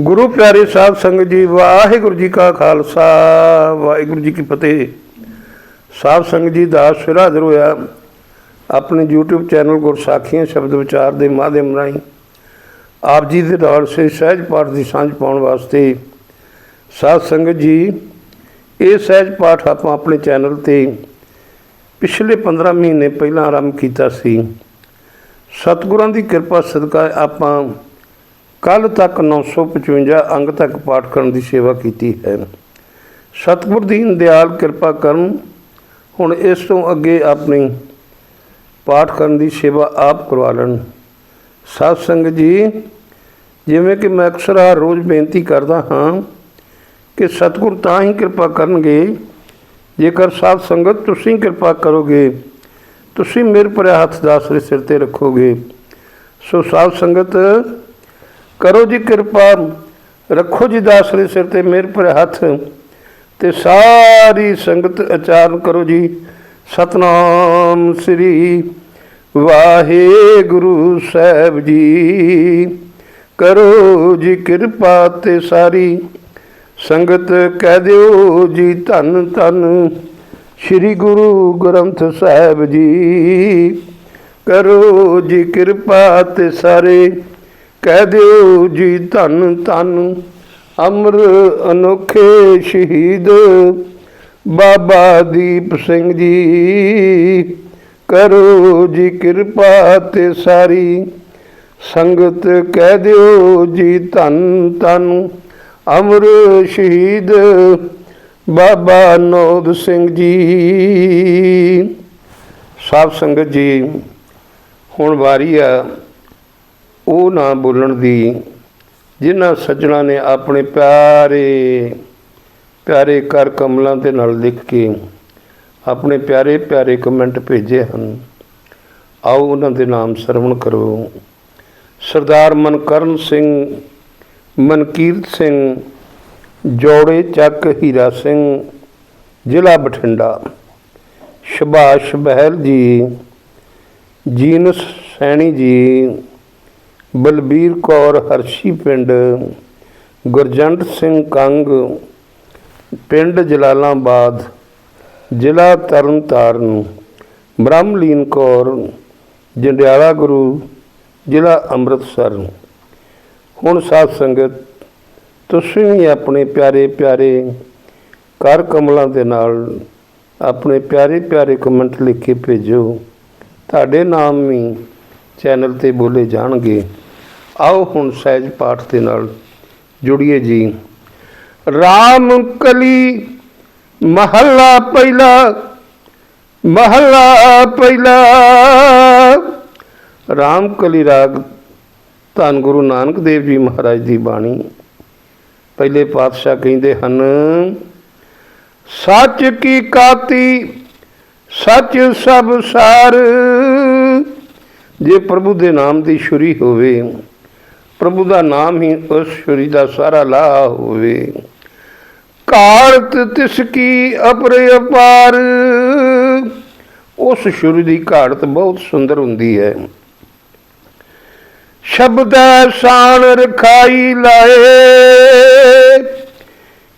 ਗੁਰੂ ਪਿਆਰੇ ਸਾਹਿਬ ਸੰਗਤ ਜੀ, ਵਾਹਿਗੁਰੂ ਜੀ ਕਾ ਖਾਲਸਾ। ਵਾਹਿਗੁਰੂ ਜੀ ਕੀ ਫਤਿਹ। ਸਾਹਿਬ ਸੰਗਤ ਜੀ ਦਾ ਸਿਰ ਹੋਇਆ ਆਪਣੇ YouTube ਚੈਨਲ ਗੁਰਸਾਖੀਆਂ ਸ਼ਬਦ ਵਿਚਾਰ ਦੇ ਮਾਧਿਅਮ ਰਾਹੀਂ। ਆਪ ਜੀ ਦੇ ਨਾਲ ਸੇ ਸਹਿਜ ਪਾਠ ਦੀ ਸਾਂਝ ਪਾਉਣ ਵਾਸਤੇ ਸਾਧ ਸੰਗਤ ਜੀ, ਇਹ ਸਹਿਜ ਪਾਠ ਆਪਾਂ ਆਪਣੇ ਚੈਨਲ ਤੇ ਪਿਛਲੇ 15 ਮਹੀਨੇ ਪਹਿਲਾਂ ਆਰੰਭ ਕੀਤਾ ਸੀ। ਸਤਿਗੁਰਾਂ ਦੀ ਕਿਰਪਾ ਸਦਕਾ ਆਪਾਂ ਕੱਲ ਤੱਕ 955 ਅੰਗ ਤੱਕ ਪਾਠ ਕਰਨ ਦੀ ਸੇਵਾ ਕੀਤੀ ਹੈ। ਸਤਿਗੁਰ ਦੀਨ ਦਿਆਲ ਕਿਰਪਾ ਕਰਨ। ਹੁਣ ਇਸ ਤੋਂ ਅੱਗੇ ਆਪਣੀ ਪਾਠ ਕਰਨ ਦੀ ਸੇਵਾ ਆਪ ਕਰਵਾ ਲੈਣ। ਸਾਧ ਸੰਗਤ ਜੀ, ਜਿਵੇਂ ਕਿ ਮੈਂ ਅਕਸਰ ਹਰ ਰੋਜ਼ ਬੇਨਤੀ ਕਰਦਾ ਹਾਂ ਕਿ ਸਤਿਗੁਰ ਤਾਂ ਹੀ ਕਿਰਪਾ ਕਰਨਗੇ, ਜੇਕਰ ਸਾਧ ਸੰਗਤ ਤੁਸੀਂ ਕਿਰਪਾ ਕਰੋਗੇ, ਤੁਸੀਂ ਮੇਰੇ ਭਰਿਆ ਹੱਥ ਦਾ ਸਿਰ ਤੇ ਰੱਖੋਗੇ। ਸੋ ਸਾਧ ਸੰਗਤ ਕਰੋ ਜੀ ਕਿਰਪਾ ਰੱਖੋ ਜੀ ਦਾਸਰੇ ਸਿਰ ਤੇ ਮੇਰੇ ਪਰ ਹੱਥ ਤੇ ਸਾਰੀ ਸੰਗਤ ਉਚਾਰਨ ਕਰੋ ਜੀ। ਸਤਨਾਮ ਸ੍ਰੀ ਵਾਹਿਗੁਰੂ ਸਾਹਿਬ ਜੀ। ਕਰੋ ਜੀ ਕਿਰਪਾ ਤੇ ਸਾਰੀ ਸੰਗਤ, ਕਹਿ ਦਿਓ ਜੀ ਧੰਨ ਧੰਨ ਸ੍ਰੀ ਗੁਰੂ ਗ੍ਰੰਥ ਸਾਹਿਬ ਜੀ। ਕਰੋ ਜੀ ਕਿਰਪਾ ਤੇ ਸਾਰੇ ਕਹਿ ਦਿਓ ਜੀ ਧੰਨ ਧੰਨ ਅਮਰ ਅਨੋਖੇ ਸ਼ਹੀਦ ਬਾਬਾ ਦੀਪ ਸਿੰਘ ਜੀ। ਕਰੋ ਜੀ ਕਿਰਪਾ ਤੇ ਸਾਰੀ ਸੰਗਤ ਕਹਿ ਦਿਓ ਜੀ ਧੰਨ ਧੰਨ ਅਮਰ ਸ਼ਹੀਦ ਬਾਬਾ ਨੋਦ ਸਿੰਘ ਜੀ। ਸਾਧ ਸੰਗਤ ਜੀ, ਹੁਣ ਵਾਰੀ ਆ ਉਹ ਨਾ ਬੋਲਣ ਦੀ, ਜਿਨ੍ਹਾਂ ਸੱਜਣਾ ਨੇ ਆਪਣੇ ਪਿਆਰੇ ਪਿਆਰੇ ਕਰ ਕਮਲਾਂ ਦੇ ਨਾਲ ਲਿਖ ਕੇ ਆਪਣੇ ਪਿਆਰੇ ਪਿਆਰੇ ਕਮੈਂਟ ਭੇਜੇ ਹਨ। ਆਓ ਉਹਨਾਂ ਦੇ ਨਾਮ ਸਰਵਣ ਕਰੋ। ਸਰਦਾਰ ਮਨਕਰਨ ਸਿੰਘ, ਮਨਕੀਰਤ ਸਿੰਘ, ਜੋੜੇ ਚੱਕ ਹੀਰਾ ਸਿੰਘ, ਜ਼ਿਲ੍ਹਾ ਬਠਿੰਡਾ। ਸੁਭਾਸ਼ ਬਹਿਲ ਜੀ, ਜੀਨਸ ਸੈਣੀ ਜੀ ਬਲਬੀਰ ਕੌਰ ਹਰਸ਼ੀ ਪਿੰਡ, ਗੁਰਜੰਟ ਸਿੰਘ ਕੰਗ, ਪਿੰਡ ਜਲਾਲਾਬਾਦ, ਜ਼ਿਲ੍ਹਾ ਤਰਨਤਾਰਨ, ਬ੍ਰਹਮਲੀਨ ਕੌਰ, ਜੰਡਿਆਲਾ ਗੁਰੂ, ਜ਼ਿਲ੍ਹਾ ਅੰਮ੍ਰਿਤਸਰ। ਹੁਣ ਸਾਧ ਸੰਗਤ, ਤੁਸੀਂ ਵੀ ਆਪਣੇ ਪਿਆਰੇ ਪਿਆਰੇ ਕਰ ਕਮਲਾਂ ਦੇ ਨਾਲ ਆਪਣੇ ਪਿਆਰੇ ਪਿਆਰੇ ਕਮੈਂਟ ਲਿਖ ਕੇ ਭੇਜੋ। ਤੁਹਾਡੇ ਨਾਮ ਵੀ ਚੈਨਲ ਤੇ ਬੋਲੇ ਜਾਣਗੇ। ਆਓ ਹੁਣ ਸਹਿਜ ਪਾਠ ਦੇ ਨਾਲ ਜੁੜੀਏ ਜੀ। ਰਾਮ ਕਲੀ ਮਹੱਲਾ ਪਹਿਲਾ ਮਹੱਲਾ ਪਹਿਲਾ। ਰਾਮ ਕਲੀ ਰਾਗ ਧੰਨ ਗੁਰੂ ਨਾਨਕ ਦੇਵ ਜੀ ਮਹਾਰਾਜ ਦੀ ਬਾਣੀ। ਪਹਿਲੇ ਪਾਤਸ਼ਾਹ ਕਹਿੰਦੇ ਹਨ, ਸੱਚ ਕੀ ਕਾਤੀ, ਸੱਚ ਸਭ ਸਾਰ। ਜੇ ਪ੍ਰਭੂ ਦੇ ਨਾਮ ਦੀ ਛੁਰੀ ਹੋਵੇ ਪ੍ਰਭੂ ਦਾ ਨਾਮ ਹੀ ਉਸ ਸ਼ੁਰੀ ਦਾ ਸਾਰਾ ਲਾਹ ਹੋਵੇ। ਕਾਲਤ ਤਿਸ ਕੀ ਅਪਰ ਅਪਾਰ। ਉਸ ਸ਼ੁਰੂ ਦੀ ਘਾੜਤ ਬਹੁਤ ਸੁੰਦਰ ਹੁੰਦੀ ਹੈ। ਸ਼ਬਦ ਸਾਨ ਰਖਾਈ ਲਾਏ।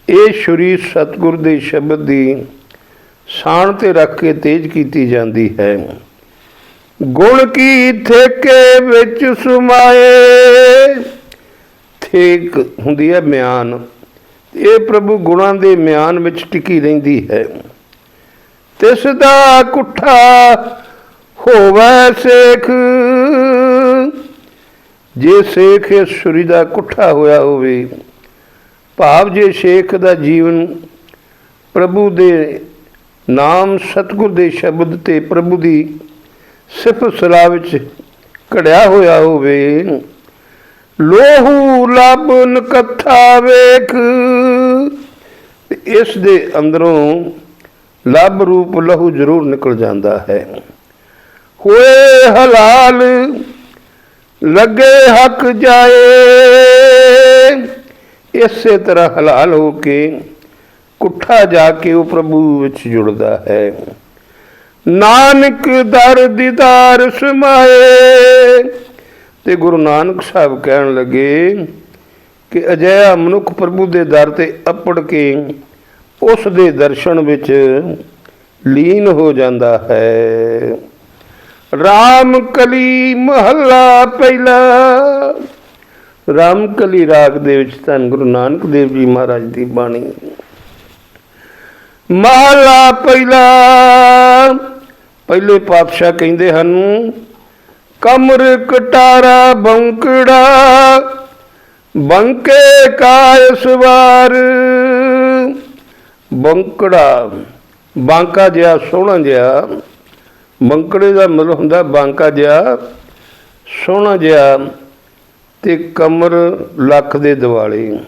ਇਹ ਛੁਰੀ ਸਤਗੁਰ ਦੇ ਸ਼ਬਦ ਦੀ ਸਾਨ ਤੇ ਰੱਖ ਕੇ ਤੇਜ ਕੀਤੀ ਜਾਂਦੀ ਹੈ। ਗੁਣ ਕੀ ਠੇਕੇ ਵਿੱਚ ਸੁਮਾਏ? ਠੇਕ ਹੁੰਦੀ ਹੈ ਮਿਆਨ। ਇਹ ਪ੍ਰਭੂ ਗੁਣਾਂ ਦੇ ਮਿਆਨ ਵਿੱਚ ਟਿਕੀ ਰਹਿੰਦੀ ਹੈ। ਤਿਸ ਦਾ ਕੁੱਠਾ ਹੋਵੇ ਸੇਖ। ਜੇ ਸੇਖ ਸੁਰੀ ਦਾ ਕੁੱਠਾ ਹੋਇਆ ਹੋਵੇ, ਭਾਵ ਜੇ ਸ਼ੇਖ ਦਾ ਜੀਵਨ ਪ੍ਰਭੂ ਦੇ ਨਾਮ ਸਤਗੁਰ ਦੇ ਸ਼ਬਦ ਤੇ ਪ੍ਰਭੂ ਦੀ ਸਿਫਤ ਸਲਾਹ ਵਿੱਚ ਘੜਿਆ ਹੋਇਆ ਹੋਵੇ ਲੋਹੂ ਲੱਭ ਨਕਥਾ ਵੇਖ। ਇਸ ਦੇ ਅੰਦਰੋਂ ਲੱਭ ਰੂਪ ਲਹੂ ਜ਼ਰੂਰ ਨਿਕਲ ਜਾਂਦਾ ਹੈ। ਹੋਏ ਹਲਾਲ, ਲੱਗੇ ਹੱਕ ਜਾਏ। ਇਸੇ ਤਰ੍ਹਾਂ ਹਲਾਲ ਹੋ ਕੇ ਕੁੱਠਾ ਜਾ ਕੇ ਉਹ ਪ੍ਰਭੂ ਵਿੱਚ ਜੁੜਦਾ ਹੈ। ਨਾਨਕ ਦਰ ਦੀਦਾਰ ਸਮਾਏ। ਤੇ ਗੁਰੂ ਨਾਨਕ ਸਾਹਿਬ ਕਹਿਣ ਲੱਗੇ ਕਿ ਅਜਿਹਾ ਮਨੁੱਖ ਪ੍ਰਭੂ ਦੇ ਦਰ ਤੇ ਅੱਪੜ ਕੇ ਉਸ ਦੇ ਦਰਸ਼ਨ ਵਿੱਚ ਲੀਨ ਹੋ ਜਾਂਦਾ ਹੈ। ਰਾਮ ਕਲੀ ਮਹੱਲਾ ਪਹਿਲਾ। ਰਾਮ ਕਲੀ ਰਾਗ ਦੇ ਵਿੱਚ ਧੰਨ ਗੁਰੂ ਨਾਨਕ ਦੇਵ ਜੀ ਮਹਾਰਾਜ ਦੀ ਬਾਣੀ। ਮਹੱਲਾ ਪਹਿਲਾ। ਪਹਿਲੇ ਪਾਤਸ਼ਾਹ ਕਹਿੰਦੇ ਹਨ, ਕਮਰ ਕਟਾਰਾ ਬੰਕੜਾ, ਬੰਕੇ ਕਾਇ ਸਵਾਰ। ਬੰਕੜਾ, ਬਾਂਕਾ ਜਿਹਾ, ਸੋਹਣਾ ਜਿਹਾ, ਬੰਕੜੇ ਦਾ ਮਤਲਬ ਹੁੰਦਾ ਬਾਂਕਾ ਜਿਹਾ, ਸੋਹਣਾ ਜਿਹਾ ਤੇ ਕਮਰ ਲੱਖ ਦੇ ਦਿਵਾਲੇ।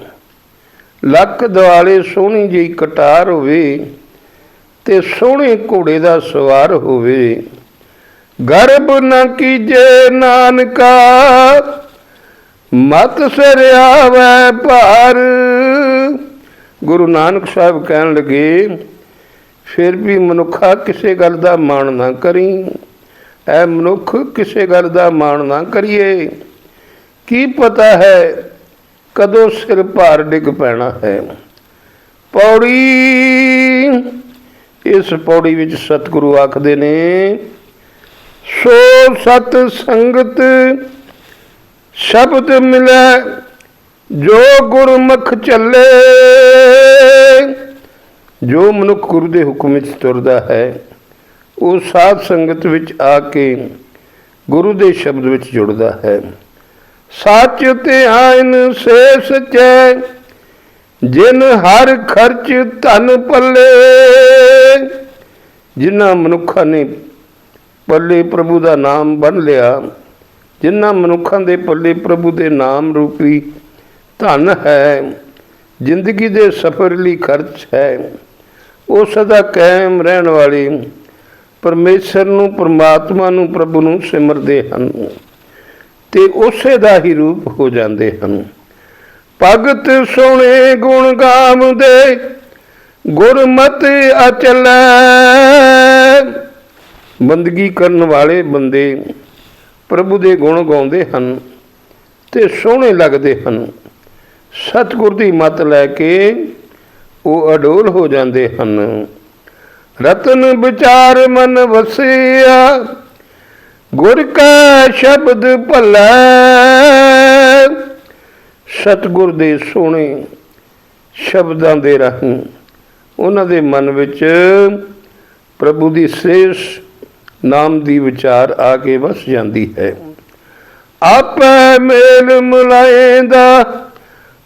ਲੱਖ ਦਿਵਾਲੇ ਸੋਹਣੀ ਜਿਹੀ ਕਟਾਰ ਹੋਵੇ ਤੇ ਸੋਹਣੇ ਘੋੜੇ ਦਾ ਸਵਾਰ ਹੋਵੇ। ਗਰਬ ਨ ਕੀਜੇ ਨਾਨਕਾ, ਮਤ ਸਿਰ ਆਵੈ ਭਾਰ। ਗੁਰੂ ਨਾਨਕ ਸਾਹਿਬ ਕਹਿਣ ਲੱਗੇ, ਫਿਰ ਵੀ ਮਨੁੱਖਾ ਕਿਸੇ ਗੱਲ ਦਾ ਮਾਣ ਨਾ ਕਰੀ। ਐ ਮਨੁੱਖ ਕਿਸੇ ਗੱਲ ਦਾ ਮਾਣ ਨਾ ਕਰੀਏ। ਕੀ ਪਤਾ ਹੈ ਕਦੋਂ ਸਿਰ ਭਾਰ ਡਿੱਗ ਪੈਣਾ ਹੈ। ਪੌੜੀ ਇਸ ਪੌੜੀ ਵਿੱਚ ਸਤਿਗੁਰੂ ਆਖਦੇ ਨੇ, ਸੋ ਸਤ ਸੰਗਤ ਸ਼ਬਦ ਮਿਲੈ, ਜੋ ਗੁਰਮੁਖ ਚੱਲੇ। ਜੋ ਮਨੁੱਖ ਗੁਰੂ ਦੇ ਹੁਕਮ ਵਿੱਚ ਤੁਰਦਾ ਹੈ, ਉਹ ਸਾਧ ਸੰਗਤ ਵਿੱਚ ਆ ਕੇ ਗੁਰੂ ਦੇ ਸ਼ਬਦ ਵਿੱਚ ਜੁੜਦਾ ਹੈ। ਸੱਚ ਤੇ ਆਇਨ ਸੇ ਸਚੈ ਜਿਨ ਹਰ ਖਰਚ ਧਨ ਪੱਲੇ, ਜਿਨ੍ਹਾਂ ਮਨੁੱਖਾਂ ਨੇ ਪੱਲੇ ਪ੍ਰਭੂ ਦਾ ਨਾਮ ਬੰਨ ਲਿਆ, ਜਿਨ੍ਹਾਂ ਮਨੁੱਖਾਂ ਦੇ ਪੱਲੇ ਪ੍ਰਭੂ ਦੇ ਨਾਮ ਰੂਪੀ ਧਨ ਹੈ, ਜ਼ਿੰਦਗੀ ਦੇ ਸਫ਼ਰ ਲਈ ਖਰਚ ਹੈ, ਉਹ ਸਦਾ ਕਾਇਮ ਰਹਿਣ ਵਾਲੇ ਪਰਮੇਸ਼ਰ ਨੂੰ, ਪਰਮਾਤਮਾ ਨੂੰ, ਪ੍ਰਭੂ ਨੂੰ ਸਿਮਰਦੇ ਹਨ ਤੇ ਉਸੇ ਦਾ ਹੀ ਰੂਪ ਹੋ ਜਾਂਦੇ ਹਨ। ਭਗਤ ਸੋਹਣੇ ਗੁਣ ਗਾਵਦੇ ਗੁਰਮਤ ਅਚਲੈ। ਬੰਦਗੀ ਕਰਨ ਵਾਲੇ ਬੰਦੇ ਪ੍ਰਭੂ ਦੇ ਗੁਣ ਗਾਉਂਦੇ ਹਨ ਤੇ ਸੋਹਣੇ ਲੱਗਦੇ ਹਨ। ਸਤਿਗੁਰ ਦੀ ਮਤ ਲੈ ਕੇ ਉਹ ਅਡੋਲ ਹੋ ਜਾਂਦੇ ਹਨ। ਰਤਨ ਵਿਚਾਰ ਮਨ ਵਸਿਆ, ਗੁਰ ਕਾ ਸ਼ਬਦ ਭਲਾ। ਸਤਿਗੁਰ ਦੇ ਸੋਹਣੇ ਸ਼ਬਦਾਂ ਦੇ ਰਾਹੀਂ ਉਹਨਾਂ ਦੇ ਮਨ ਵਿੱਚ ਪ੍ਰਭੂ ਦੀ ਸੇਸ਼ ਨਾਮ ਦੀ ਵਿਚਾਰ ਆ ਕੇ ਵਸ ਜਾਂਦੀ ਹੈ। ਆਪੇ ਮੇਲ ਮੁਲਾਏਂਦਾ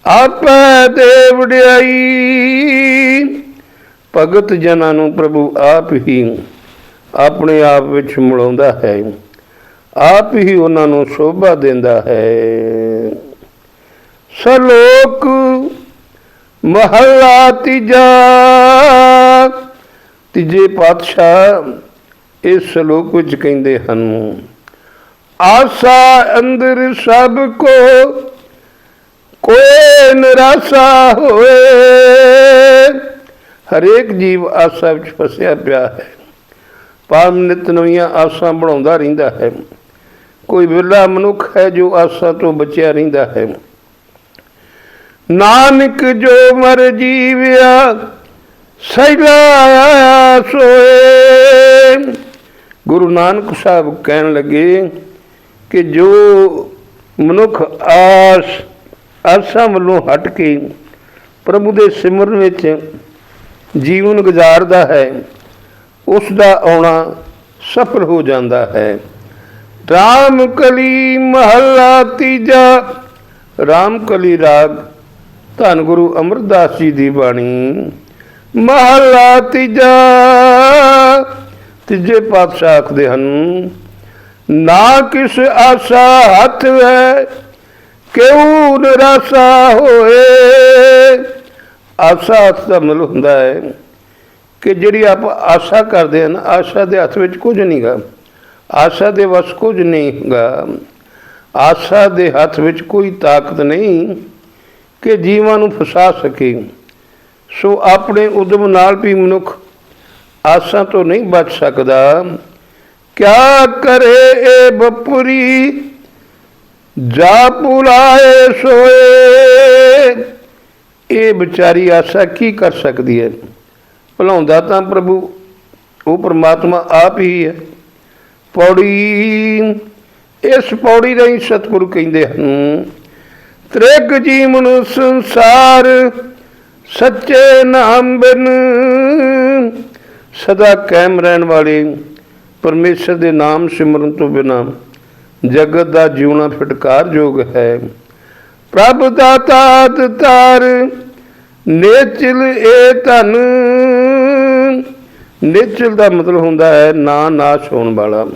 ਆਪੇ ਦੇ ਵਡਿਆਈ। ਭਗਤ ਜਨਾਂ ਨੂੰ ਪ੍ਰਭੂ ਆਪ ਹੀ ਆਪਣੇ ਆਪ ਵਿੱਚ ਮਿਲਾਉਂਦਾ ਹੈ। ਆਪ ਹੀ ਉਹਨਾਂ ਨੂੰ ਸ਼ੋਭਾ ਦਿੰਦਾ ਹੈ। ਸਲੋਕ ਮਹਲਾ ਤੀਜਾ। ਤੀਜੇ ਪਾਤਸ਼ਾਹ ਇਸ ਸ਼ਲੋਕ ਵਿੱਚ ਕਹਿੰਦੇ ਹਨ, ਆਸਾ ਅੰਦਰ ਸਭ ਕੋ ਕੋਈ ਨਿਰਾਸ਼ਾ ਹੋਏ। ਹਰੇਕ ਜੀਵ ਆਸਾ ਵਿੱਚ ਫਸਿਆ ਪਿਆ ਹੈ। ਪਾਮ ਨਿਤ ਨਵੀਆਂ ਆਸਾਂ ਬਣਾਉਂਦਾ ਰਹਿੰਦਾ ਹੈ। ਕੋਈ ਵਿਰਲਾ ਮਨੁੱਖ ਹੈ ਜੋ ਆਸਾਂ ਤੋਂ ਬਚਿਆ ਰਹਿੰਦਾ ਹੈ। ਨਾਨਕ ਜੋ ਮਰ ਜੀਵਿਆ ਸੈਲਾ ਸੋਏ। ਗੁਰੂ ਨਾਨਕ ਸਾਹਿਬ ਕਹਿਣ ਲੱਗੇ ਕਿ ਜੋ ਮਨੁੱਖ ਆਸ, ਆਸਾਂ ਵੱਲੋਂ ਹਟ ਕੇ ਪ੍ਰਭੂ ਦੇ ਸਿਮਰਨ ਵਿੱਚ ਜੀਵਨ ਗੁਜ਼ਾਰਦਾ ਹੈ, ਉਸ ਦਾ ਆਉਣਾ ਸਫਲ ਹੋ ਜਾਂਦਾ ਹੈ। ਰਾਮ ਕਲੀ ਮਹੱਲਾ ਤੀਜਾ, ਰਾਮ ਕਲੀ ਰਾਗ ਧੰਨ ਗੁਰੂ ਅਮਰਦਾਸ ਜੀ ਦੀ ਬਾਣੀ। ਮਹੱਲਾ ਤੀਜਾ, ਤੀਜੇ ਪਾਤਸ਼ਾਹ ਆਖਦੇ ਹਨ, ਨਾ ਕਿਸ ਆਸਾ ਹੱਥ ਹੈ ਕਿਉ ਨਿਰਾਸ਼ਾ ਹੋਏ? ਆਸਾ ਹੱਥ ਦਾ ਮਤਲਬ ਹੁੰਦਾ ਹੈ ਕਿ ਜਿਹੜੀ ਆਪ ਆਸ਼ਾ ਕਰਦੇ ਹਨ, ਆਸ਼ਾ ਦੇ ਹੱਥ ਵਿੱਚ ਕੁਝ ਨਹੀਂਗਾ ਆਸ਼ਾ ਦੇ ਵਸ ਕੁਝ ਨਹੀਂ ਹੈਗਾ ਆਸ਼ਾ ਦੇ ਹੱਥ ਵਿੱਚ ਕੋਈ ਤਾਕਤ ਨਹੀਂ। ਕਿ ਜੀਵਾਂ ਨੂੰ ਫਸਾ ਸਕੇ। ਸੋ ਆਪਣੇ ਉਦਮ ਨਾਲ ਵੀ ਮਨੁੱਖ ਆਸਾਂ ਤੋਂ ਨਹੀਂ ਬਚ ਸਕਦਾ। ਕਿਆ ਕਰੇ ਇਹ ਬਪੁਰੀ? ਜਾ ਪੁਲਾਏ ਸੋਏ। ਇਹ ਵਿਚਾਰੀ ਆਸਾ ਕੀ ਕਰ ਸਕਦੀ ਹੈ? ਭਲਾਉਂਦਾ ਤਾਂ ਪ੍ਰਭੂ, ਉਹ ਪ੍ਰਮਾਤਮਾ ਆਪ ਹੀ ਹੈ। ਪੌੜੀ, ਇਸ ਪੌੜੀ ਰਾਹੀਂ ਸਤਿਗੁਰੂ ਕਹਿੰਦੇ ਹਨ ਤ੍ਰਿਗ ਜੀਵਨ ਸੰਸਾਰ, ਸੱਚੇ ਨਾਮ ਬਿਨ। ਸਦਾ ਕਾਇਮ ਰਹਿਣ ਵਾਲੇ ਪਰਮੇਸ਼ਰ ਦੇ ਨਾਮ ਸਿਮਰਨ ਤੋਂ ਬਿਨਾ ਜਗਤ ਦਾ ਜਿਉਣਾ ਫਟਕਾਰਯੋਗ ਹੈ। ਪ੍ਰਭ ਦਾਤਾ ਤਾਰ, ਨੇਚਲ ਏ ਧਨ। ਨੇਚਲ ਦਾ ਮਤਲਬ ਹੁੰਦਾ ਹੈ ਨਾ ਨਾਸ਼ ਹੋਣ ਵਾਲਾ।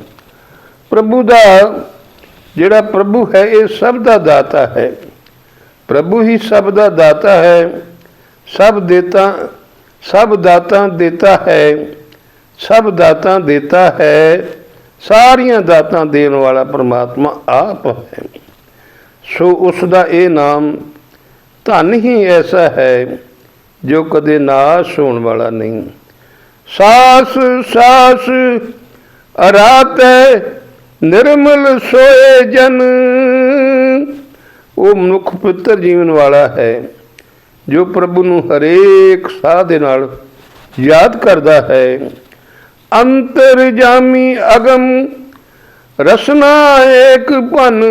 ਪ੍ਰਭੂ ਦਾ ਜਿਹੜਾ ਪ੍ਰਭੂ ਹੈ, ਇਹ ਸਭ ਦਾ ਦਾਤਾ ਹੈ। ਪ੍ਰਭੂ ਹੀ ਸਭ ਦਾ ਦਾਤਾ ਹੈ, ਸਭ ਦੇਤਾ, ਸਭ ਦਾਤਾ ਦੇਤਾ ਹੈ, ਸਭ ਦਾਤਾ ਦੇਤਾ ਹੈ, ਸਾਰੀਆਂ ਦਾਤਾਂ ਦੇਣ ਵਾਲਾ ਪਰਮਾਤਮਾ ਆਪ ਹੈ। ਸੋ ਉਸ ਦਾ ਇਹ ਨਾਮ ਧਨ ਹੀ ਐਸਾ ਹੈ, ਜੋ ਕਦੇ ਨਾਸ਼ ਹੋਣ ਵਾਲਾ ਨਹੀਂ। ਸਾਸ ਸਾਸ ਅਰਾਤ ਨਿਰਮਲ ਸੋਏ ਜਨ। ਉਹ ਮਨੁੱਖ ਪੁੱਤਰ ਜੀਵਨ ਵਾਲਾ ਹੈ, ਜੋ ਪ੍ਰਭੂ ਨੂੰ ਹਰੇਕ ਸਾਹ ਦੇ ਨਾਲ ਯਾਦ ਕਰਦਾ ਹੈ। ਅੰਤਰ ਅਗਮ, ਰਸਨਾ ਏਕ ਭਨ।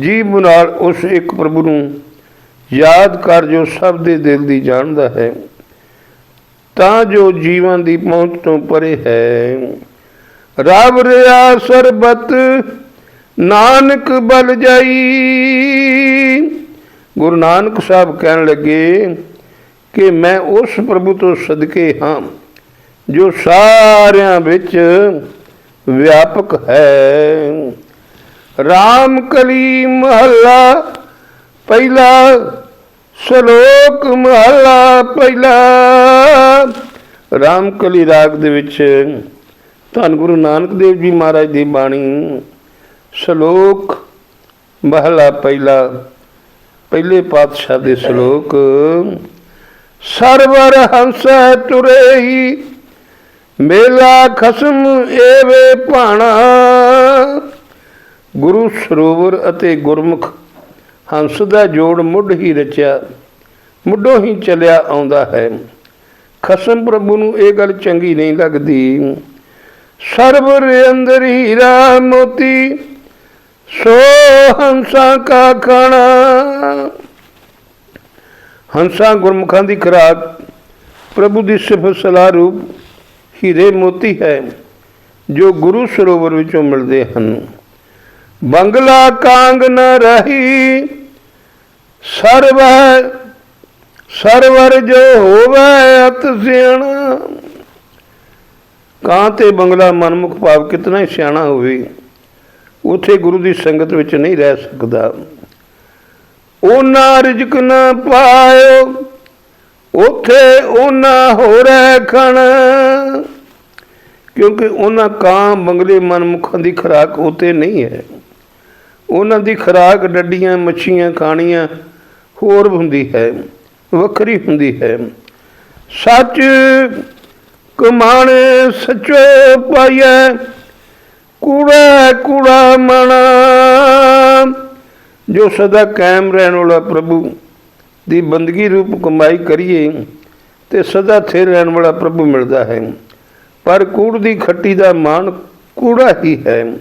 ਜੀਵ ਨਾਲ ਉਸ ਇੱਕ ਪ੍ਰਭੂ ਨੂੰ ਯਾਦ ਕਰ ਜੋ ਸਭ ਦੇ ਦਿਲ ਦੀ ਜਾਣਦਾ ਹੈ। ਤਾਂ ਜੋ ਜੀਵਨ ਦੀ ਪਹੁੰਚ ਤੋਂ ਪਰੇ ਹੈ। ਰਬ ਰਿਆ ਸਰਬਤ ਨਾਨਕ ਬਲ ਜਾਈ। ਗੁਰੂ ਨਾਨਕ ਸਾਹਿਬ ਕਹਿਣ ਲੱਗੇ ਕਿ ਮੈਂ ਉਸ ਪ੍ਰਭੂ ਤੋਂ ਸਦਕੇ ਹਾਂ ਜੋ ਸਾਰਿਆਂ ਵਿੱਚ ਵਿਆਪਕ ਹੈ। ਰਾਮ ਕਲੀ ਮਹੱਲਾ ਪਹਿਲਾ, ਸ਼ਲੋਕ ਮਹੱਲਾ ਪਹਿਲਾ। ਰਾਮ ਕਲੀ ਰਾਗ ਦੇ ਵਿੱਚ ਧੰਨ ਗੁਰੂ ਨਾਨਕ ਦੇਵ ਜੀ ਮਹਾਰਾਜ ਦੀ ਬਾਣੀ ਸ਼ਲੋਕ ਮਹੱਲਾ ਪਹਿਲਾ, ਪਹਿਲੇ ਪਾਤਸ਼ਾਹ ਦੇ ਸ਼ਲੋਕ, ਸਰਵਰ ਹੰਸ ਤੁਰੇ ਹੀ ਮੇਲਾ ਖਸਮ ਏਵੇ ਭਾਣਾ। ਗੁਰੂ ਸਰੋਵਰ ਅਤੇ ਗੁਰਮੁਖ ਹੰਸ ਦਾ ਜੋੜ ਮੁੱਢ ਹੀ ਰਚਿਆ, ਮੁੱਢੋਂ ਹੀ ਚੱਲਿਆ ਆਉਂਦਾ ਹੈ। ਖਸਮ ਪ੍ਰਭੂ ਨੂੰ ਇਹ ਗੱਲ ਚੰਗੀ ਨਹੀਂ ਲੱਗਦੀ। ਸਰਵਰ ਅੰਦਰ ਹੀਰਾ ਮੋਤੀ ਸੋ ਹੰਸਾਂ ਕਾ ਖਾਣਾ। ਹੰਸਾਂ ਗੁਰਮੁਖਾਂ ਦੀ ਖੁਰਾਕ ਪ੍ਰਭੂ ਦੀ ਸਿਫਤ ਸਲਾਹ ਰੂਪ ਹੀਰੇ ਮੋਤੀ ਹੈ, ਜੋ ਗੁਰੂ ਸਰੋਵਰ ਵਿੱਚੋਂ ਮਿਲਦੇ ਹਨ। ਬੰਗਲਾ ਕਾਂਗ ਨ ਰਹੀ, ਸਰਵ ਸਰਵਰ ਜੋ ਹੋਵੇ ਅਤ ਸਿਆਣਾ। ਕਾਂ ਤੇ ਬੰਗਲਾ ਮਨਮੁਖ ਭਾਵ ਕਿਤਨਾ ਹੀ ਸਿਆਣਾ ਹੋਵੇ। ਉਥੇ ਗੁਰੂ ਦੀ ਸੰਗਤ ਵਿੱਚ ਨਹੀਂ ਰਹਿ ਸਕਦਾ। ਉਹਨਾਂ ਰਿਜਕ ਨਾ ਪਾਇਓ, ਉਥੇ ਉਹਨਾਂ ਹੋਰੇ ਖਣ। ਕਿਉਂਕਿ ਉਹਨਾਂ ਕਾਂ ਬੰਗਲੇ ਮਨਮੁਖਾਂ ਦੀ ਖੁਰਾਕ ਉਤੇ ਨਹੀਂ ਹੈ। ਉਹਨਾਂ ਦੀ ਖੁਰਾਕ ਡੱਡੀਆਂ, ਮੱਛੀਆਂ ਖਾਣੀਆਂ ਹੋਰ ਹੁੰਦੀ ਹੈ, ਵੱਖਰੀ ਹੁੰਦੀ ਹੈ। ਸੱਚ ਕਮਾਣੇ ਸੱਚੋ ਪਾਈਐ ਕੂੜਾ ਕੂੜਾ ਮਣਾ ਜੋ ਸਦਾ ਕਾਇਮ ਰਹਿਣ ਵਾਲਾ ਪ੍ਰਭੂ ਦੀ ਬੰਦਗੀ ਰੂਪ ਕਮਾਈ ਕਰੀਏ, ਤੇ ਸਦਾ ਥਿਰ ਰਹਿਣ ਵਾਲਾ ਪ੍ਰਭੂ ਮਿਲਦਾ ਹੈ। ਪਰ ਕੂੜ ਦੀ ਖੱਟੀ ਦਾ ਮਾਨ ਕੂੜਾ ਹੀ ਹੈ।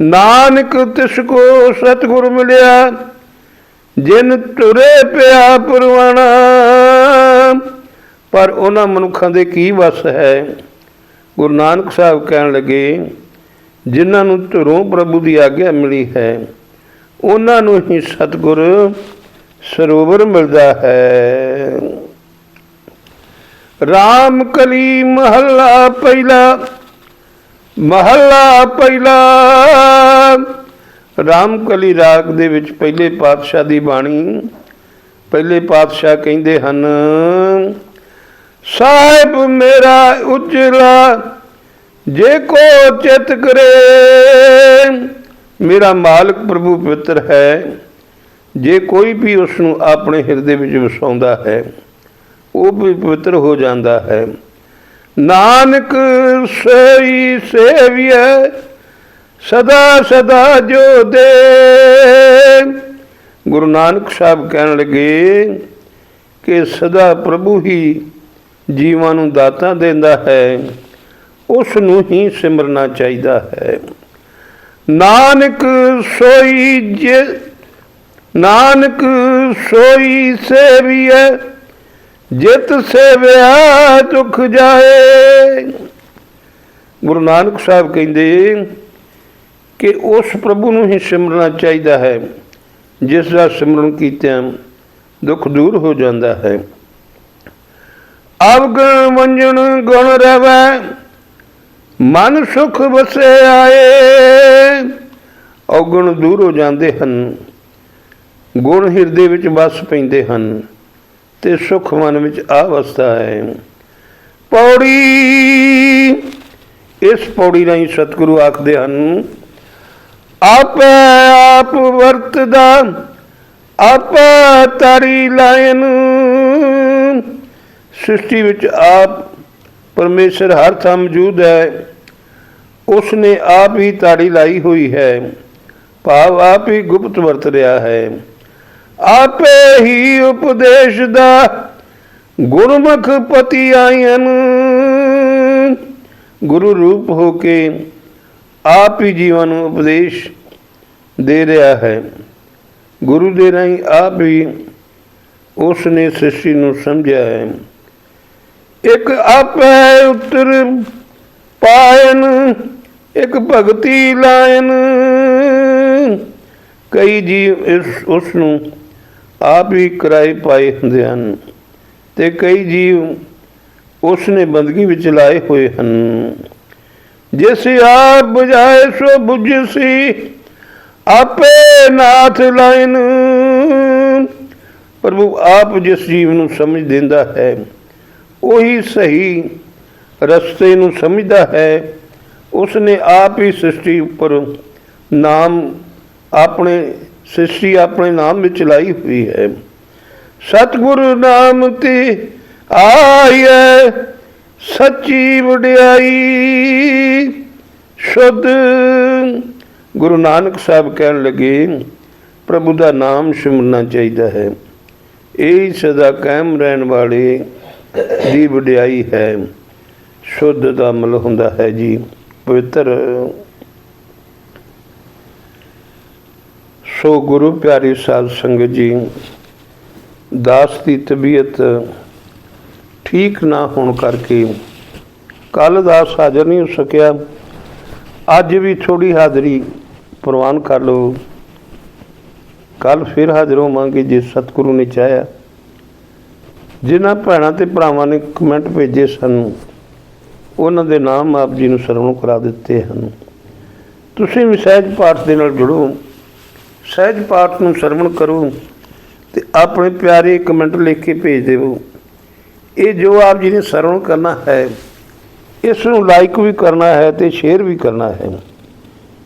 ਨਾਨਕ, ਤਿਸ ਕੋ ਸਤਿਗੁਰ ਮਿਲਿਆ, ਜਿਨ ਤੁਰੇ ਪਿਆ ਪਰਵਾਣਾ। ਪਰ ਉਹਨਾਂ ਮਨੁੱਖਾਂ ਦੇ ਕੀ ਵਸ ਹੈ? ਗੁਰੂ ਨਾਨਕ ਸਾਹਿਬ ਕਹਿਣ ਲੱਗੇ ਜਿਨ੍ਹਾਂ ਨੂੰ ਧਰੋਂ ਪ੍ਰਭੂ ਦੀ ਆਗਿਆ ਮਿਲੀ ਹੈ, ਉਹਨਾਂ ਨੂੰ ਹੀ ਸਤਿਗੁਰ ਸਰੋਵਰ ਮਿਲਦਾ ਹੈ। ਰਾਮ ਕਲੀ ਮਹੱਲਾ ਪਹਿਲਾ ਮਹੱਲਾ ਪਹਿਲਾ। ਰਾਮ ਕਲੀ ਰਾਗ ਦੇ ਵਿੱਚ ਪਹਿਲੇ ਪਾਤਸ਼ਾਹ ਦੀ ਬਾਣੀ, ਪਹਿਲੇ ਪਾਤਸ਼ਾਹ ਕਹਿੰਦੇ ਹਨ, ਸਾਹਿਬ ਮੇਰਾ ਉਜਲਾ ਜੇ ਕੋ ਚਿਤ ਕਰੇ, ਮੇਰਾ ਮਾਲਕ ਪ੍ਰਭੂ ਪਵਿੱਤਰ ਹੈ। ਜੇ ਕੋਈ ਵੀ ਉਸ ਨੂੰ ਆਪਣੇ ਹਿਰਦੇ ਵਿੱਚ ਵਸਾਉਂਦਾ ਹੈ, ਉਹ ਵੀ ਪਵਿੱਤਰ ਹੋ ਜਾਂਦਾ ਹੈ। ਨਾਨਕ ਸਈ ਸੇਵੀਐ, ਸਦਾ ਸਦਾ ਜੋ ਦੇ। ਗੁਰੂ ਨਾਨਕ ਸਾਹਿਬ ਕਹਿਣ ਲੱਗੇ ਕਿ ਸਦਾ ਪ੍ਰਭੂ ਹੀ ਜੀਵਾਂ ਨੂੰ ਦਾਤਾਂ ਦਿੰਦਾ ਹੈ। ਉਸ ਨੂੰ ਹੀ ਸਿਮਰਨਾ ਚਾਹੀਦਾ ਹੈ। ਨਾਨਕ ਸੋਈ ਜੇ, ਨਾਨਕ ਸੋਈ ਸੇਵੀਐ, ਜਿਤ ਸੇਵਿਆ ਦੁਖ ਜਾਏ। ਗੁਰੂ ਨਾਨਕ ਸਾਹਿਬ ਕਹਿੰਦੇ ਕਿ ਉਸ ਪ੍ਰਭੂ ਨੂੰ ਹੀ ਸਿਮਰਨਾ ਚਾਹੀਦਾ ਹੈ, ਜਿਸ ਦਾ ਸਿਮਰਨ ਕੀਤਿਆਂ ਦੁੱਖ ਦੂਰ ਹੋ ਜਾਂਦਾ ਹੈ। ਅਵਗਣ ਵੰਜਣ ਗੁਣ ਰਵੈ ਮਨ ਸੁਖ ਵਸੇ ਆਏ। ਔਗਣ ਦੂਰ ਹੋ ਜਾਂਦੇ ਹਨ, ਗੁਣ ਹਿਰਦੇ ਵਿੱਚ ਵਸ ਪੈਂਦੇ ਹਨ ਤੇ ਸੁਖ ਮਨ ਵਿੱਚ ਆਵਸਥਾ ਹੈ। ਪੌੜੀ, ਇਸ ਪੌੜੀ ਰਾਹੀਂ ਸਤਿਗੁਰੂ ਆਖਦੇ ਹਨ, ਆਪੇ ਆਪ ਵਰਤਦਾ, ਆਪ ਤਰੀ ਲਾਇਨ। ਸ੍ਰਿਸ਼ਟੀ ਵਿੱਚ ਆਪ ਪਰਮੇਸ਼ਰ ਹਰ ਥਾਂ ਮੌਜੂਦ ਹੈ। ਉਸ ਨੇ ਆਪ ਹੀ ਤਾੜੀ ਲਾਈ ਹੋਈ ਹੈ। ਭਾਵ ਆਪ ਹੀ ਗੁਪਤ ਵਰਤ ਰਿਹਾ ਹੈ। ਆਪੇ ਹੀ ਉਪਦੇਸ਼ ਦਾ ਗੁਰਮੁਖ ਪਤੀ ਆਇਨ। ਗੁਰੂ ਰੂਪ ਹੋ ਕੇ ਆਪ ਹੀ ਜੀਵਾਂ ਨੂੰ ਉਪਦੇਸ਼ ਦੇ ਰਿਹਾ ਹੈ। ਗੁਰੂ ਦੇ ਰਾਹੀਂ ਆਪ ਹੀ ਉਸ ਨੇ ਸ੍ਰਿਸ਼ਟੀ ਨੂੰ ਸਮਝਿਆ ਹੈ। ਇੱਕ ਆਪੇ ਉਤਰ ਪਾਇਨ, ਇੱਕ ਭਗਤੀ ਲਾਇਨ। ਕਈ ਜੀਵ ਇਸ ਉਸ ਨੂੰ ਆਪ ਹੀ ਕਿਰਾਏ ਪਾਏ ਹੁੰਦੇ ਹਨ ਤੇ ਕਈ ਜੀਵ ਉਸ ਨੇ ਬੰਦਗੀ ਵਿੱਚ ਲਾਏ ਹੋਏ ਹਨ। ਜਿਸ ਆਪ ਬੁਝਾਏ, ਸੋ ਬੁਝਸੀ ਆਪੇ ਨਾਥ ਲਾਇਨ। ਪ੍ਰਭੂ ਆਪ ਜਿਸ ਜੀਵ ਨੂੰ ਸਮਝ ਦਿੰਦਾ ਹੈ ਉਹੀ ਸਹੀ ਰਸਤੇ ਨੂੰ ਸਮਝਦਾ ਹੈ। ਉਸ ਨੇ ਆਪ ਹੀ ਸ੍ਰਿਸ਼ਟੀ ਉੱਪਰ ਨਾਮ ਆਪਣੇ, ਸ੍ਰਿਸ਼ਟੀ ਆਪਣੇ ਨਾਮ ਵਿੱਚ ਲਾਈ ਹੋਈ ਹੈ। ਸਤਿਗੁਰ ਨਾਮ ਤੇ ਆਈਐ ਸੱਚੀ ਵਡਿਆਈ। ਸ਼ੁੱਧ ਗੁਰੂ ਨਾਨਕ ਸਾਹਿਬ ਕਹਿਣ ਲੱਗੇ, ਪ੍ਰਭੂ ਦਾ ਨਾਮ ਸਿਮਰਨਾ ਚਾਹੀਦਾ ਹੈ। ਇਹ ਸਦਾ ਕਾਇਮ ਰਹਿਣ ਵਾਲੇ ਦੀ ਵਡਿਆਈ ਹੈ, ਸ਼ੁੱਧ ਦਾ ਮਲ ਹੁੰਦਾ ਹੈ ਜੀ, ਪਵਿੱਤਰ। ਸੋ ਗੁਰੂ ਪਿਆਰੀ ਸਾਧ ਸੰਗਤ ਜੀ, ਦਾਸ ਦੀ ਤਬੀਅਤ ਠੀਕ ਨਾ ਹੋਣ ਕਰਕੇ ਕੱਲ ਦਾਸ ਹਾਜ਼ਰ ਨਹੀਂ ਹੋ ਸਕਿਆ। ਅੱਜ ਵੀ ਥੋੜੀ ਹਾਜ਼ਰੀ ਪ੍ਰਵਾਨ ਕਰ ਲਓ। ਕੱਲ ਫਿਰ ਹਾਜ਼ਰ ਹੋਵਾਂਗੇ ਜੇ ਸਤਿਗੁਰੂ ਨੇ ਚਾਹਿਆ। ਜਿਨ੍ਹਾਂ ਭੈਣਾਂ ਤੇ ਭਰਾਵਾਂ ਨੇ ਕਮੈਂਟ ਭੇਜੇ ਸਾਨੂੰ, ਉਹਨਾਂ ਦੇ ਨਾਮ ਆਪ ਜੀ ਨੂੰ ਸਰਵਣ ਕਰਾ ਦਿੱਤੇ ਹਨ। ਤੁਸੀਂ ਵੀ ਸਹਿਜ ਪਾਠ ਦੇ ਨਾਲ ਜੁੜੋ। ਸਹਿਜ ਪਾਠ ਨੂੰ ਸਰਵਣ ਕਰੋ ਤੇ ਆਪਣੇ ਪਿਆਰੇ ਕਮੈਂਟ ਲਿਖ ਕੇ ਭੇਜ ਦੇਵੋ। ਇਹ ਜੋ ਆਪ ਜੀ ਨੇ ਸਰਵਣ ਕਰਨਾ ਹੈ, ਇਸ ਨੂੰ ਲਾਈਕ ਵੀ ਕਰਨਾ ਹੈ ਤੇ ਸ਼ੇਅਰ ਵੀ ਕਰਨਾ ਹੈ।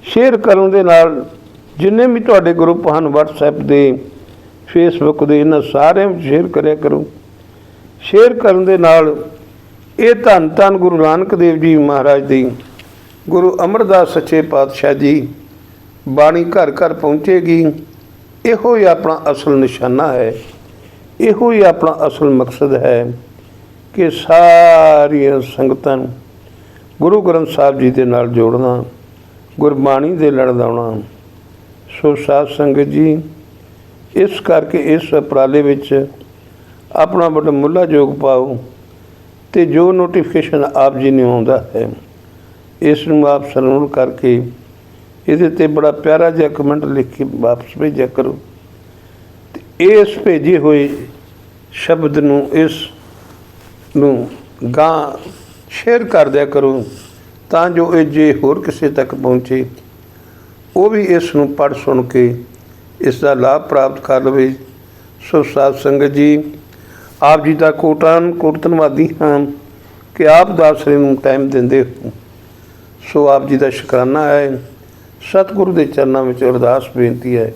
ਸ਼ੇਅਰ ਕਰਨ ਦੇ ਨਾਲ ਜਿੰਨੇ ਵੀ ਤੁਹਾਡੇ ਗਰੁੱਪ ਹਨ WhatsApp ਦੇ, Facebook ਦੇ, ਇਹਨਾਂ ਸਾਰਿਆਂ ਵਿੱਚ ਸ਼ੇਅਰ ਕਰਿਆ ਕਰੋ। ਸ਼ੇਅਰ ਕਰਨ ਦੇ ਨਾਲ ਇਹ ਧੰਨ ਧੰਨ ਗੁਰੂ ਨਾਨਕ ਦੇਵ ਜੀ ਮਹਾਰਾਜ ਦੀ, ਗੁਰੂ ਅਮਰਦਾਸ ਸੱਚੇ ਪਾਤਸ਼ਾਹ ਜੀ ਬਾਣੀ ਘਰ ਘਰ ਪਹੁੰਚੇਗੀ। ਇਹੋ ਹੀ ਆਪਣਾ ਅਸਲ ਨਿਸ਼ਾਨਾ ਹੈ। ਇਹੋ ਹੀ ਆਪਣਾ ਅਸਲ ਮਕਸਦ ਹੈ ਕਿ ਸਾਰੀਆਂ ਸੰਗਤਾਂ ਨੂੰ ਗੁਰੂ ਗ੍ਰੰਥ ਸਾਹਿਬ ਜੀ ਦੇ ਨਾਲ ਜੋੜਨਾ, ਗੁਰਬਾਣੀ ਦੇ ਲੜ ਲਾਉਣਾ। ਸੋ ਸਾਧ ਸੰਗਤ ਜੀ, ਇਸ ਕਰਕੇ ਇਸ ਉਪਰਾਲੇ ਵਿੱਚ ਆਪਣਾ ਵੱਡਾ ਮੁੱਲਾ ਯੋਗ ਪਾਓ ਤੇ ਜੋ ਨੋਟੀਫਿਕੇਸ਼ਨ ਆਪ ਜੀ ਨੂੰ ਆਉਂਦਾ ਹੈ, ਇਸ ਨੂੰ ਆਪ ਸਰਵਣ ਕਰਕੇ ਇਹਦੇ ਤੇ ਬੜਾ ਪਿਆਰਾ ਜਿਹਾ ਕਮੈਂਟ ਲਿਖ ਕੇ ਵਾਪਸ ਭੇਜਿਆ ਕਰੋ। ਤੇ ਇਸ ਭੇਜੇ ਹੋਏ ਸ਼ਬਦ ਨੂੰ, ਇਸ ਨੂੰ ਗਾਂ ਸ਼ੇਅਰ ਕਰ ਦਿਆ ਕਰੋ ਤਾਂ ਜੋ ਇਹ ਜੇ ਹੋਰ ਕਿਸੇ ਤੱਕ ਪਹੁੰਚੇ, ਉਹ ਵੀ ਇਸ ਨੂੰ ਪੜ੍ਹ ਸੁਣ ਕੇ ਇਸ ਦਾ ਲਾਭ ਪ੍ਰਾਪਤ ਕਰ ਲਵੇ। ਸੋ ਸਾਧ ਸੰਗਤ ਜੀ ਆਪ ਜੀ ਦਾ ਕੋਟਾਨ ਕੋਟ ਧੰਨਵਾਦੀ ਹਾਂ ਕਿ ਆਪ ਦਾਸਰੇ ਨੂੰ ਟਾਈਮ ਦਿੰਦੇ ਹੋ। ਸੋ ਆਪ ਜੀ ਦਾ ਸ਼ੁਕਰਾਨਾ ਹੈ। ਸਤਿਗੁਰੂ ਦੇ ਚਰਨਾਂ ਵਿੱਚ ਅਰਦਾਸ ਬੇਨਤੀ ਹੈ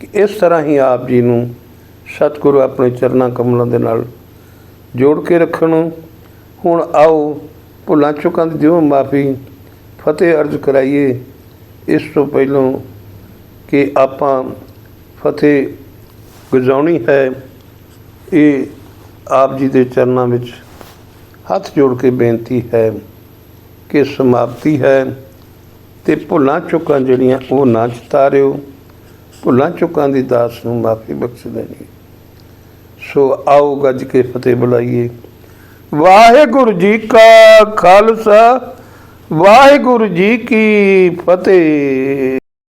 ਕਿ ਇਸ ਤਰ੍ਹਾਂ ਹੀ ਆਪ ਜੀ ਨੂੰ ਸਤਿਗੁਰੂ ਆਪਣੇ ਚਰਨਾਂ ਕਮਲਾਂ ਦੇ ਨਾਲ ਜੋੜ ਕੇ ਰੱਖਣ। ਹੁਣ ਆਓ ਭੁੱਲਾਂ ਚੁੱਕਾਂ ਦੀ ਦਿਓ ਮਾਫੀ ਫਤਿਹ ਅਰਜ਼ ਕਰਾਈਏ। ਇਸ ਤੋਂ ਪਹਿਲਾਂ ਕਿ ਆਪਾਂ ਫਤਿਹ ਗੁਜ਼ਾਉਣੀ ਹੈ। ਇਹ ਆਪ ਜੀ ਦੇ ਚਰਨਾਂ ਵਿੱਚ ਹੱਥ ਜੋੜ ਕੇ ਬੇਨਤੀ ਹੈ ਕਿ ਸਮਾਪਤੀ ਹੈ ਤੇ ਭੁੱਲਾਂ ਚੁੱਕਾਂ ਜਿਹੜੀਆਂ ਉਹ ਨਾ ਚਿਤਾਰਿਓ, ਭੁੱਲਾਂ ਚੁੱਕਾਂ ਦੀ ਦਾਸ ਨੂੰ ਮਾਫੀ ਬਖਸ਼ ਦੇਣੀ। ਸੋ ਆਓ ਗੱਜ ਕੇ ਫਤਿਹ ਬੁਲਾਈਏ। ਵਾਹਿਗੁਰੂ ਜੀ ਕਾ ਖਾਲਸਾ, ਵਾਹਿਗੁਰੂ ਜੀ ਕੀ ਫਤਿਹ।